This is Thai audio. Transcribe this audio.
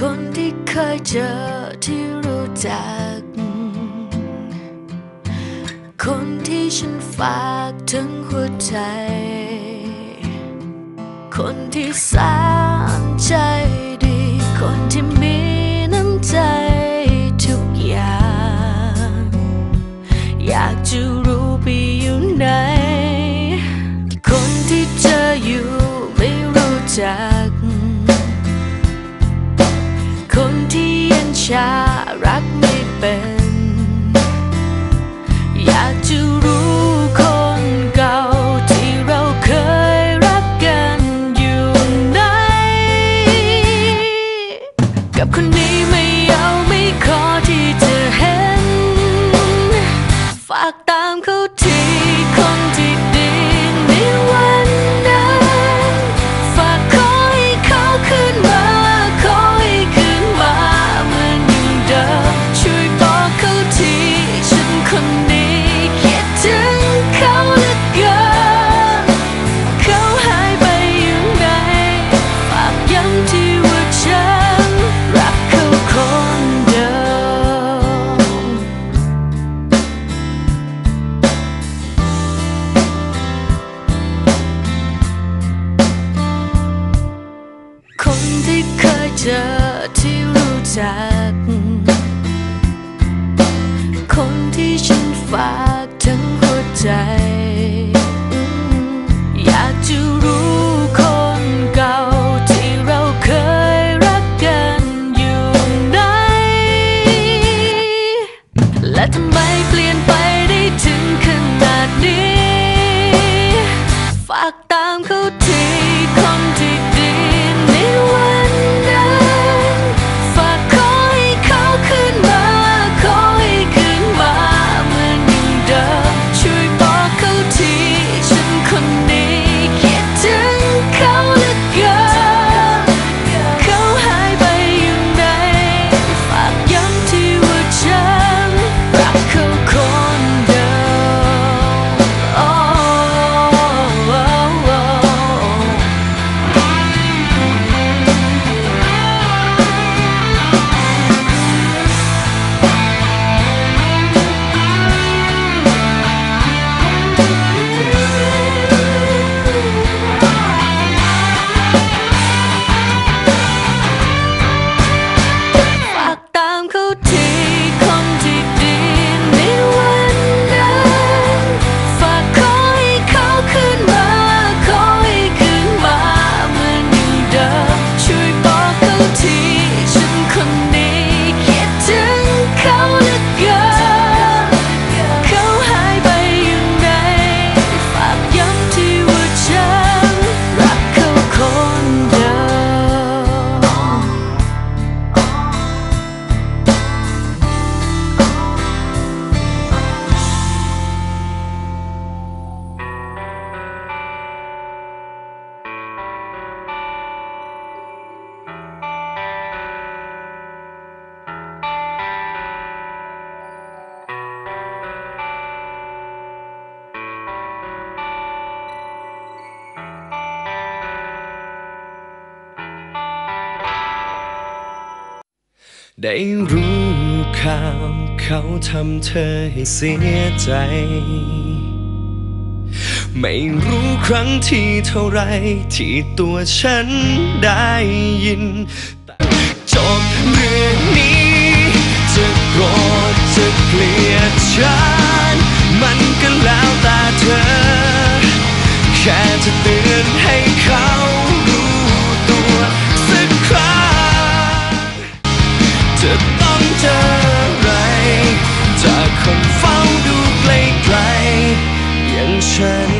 คนที่เคยเจอที่รู้จัก คนที่ฉันฝากถึงหัวใจ คนที่แสนใจดี คนที่มีน้ำใจทุกอย่าง อยากจะรู้ไปอยู่ไหน คนที่เจออยู่ไม่รู้จัก เป็น อยากจะรู้คนเก่าที่เราเคยรักกันอยู่ไหน กับคนนี้ไม่เอาไม่ขอที่จะเห็น ฝากตา และทำไมเปลี่ยนไปได้ถึงขนาดนี้ ได้รู้ข่าวเขาทำเธอให้เสียใจ ไม่รู้ครั้งที่เท่าไรที่ตัวฉันได้ยิน จบเรื่องนี้ จะโกรธจะเกลียดฉัน จะต้องเจออะไร จากคนเฝ้าดูไกลๆอย่งฉัน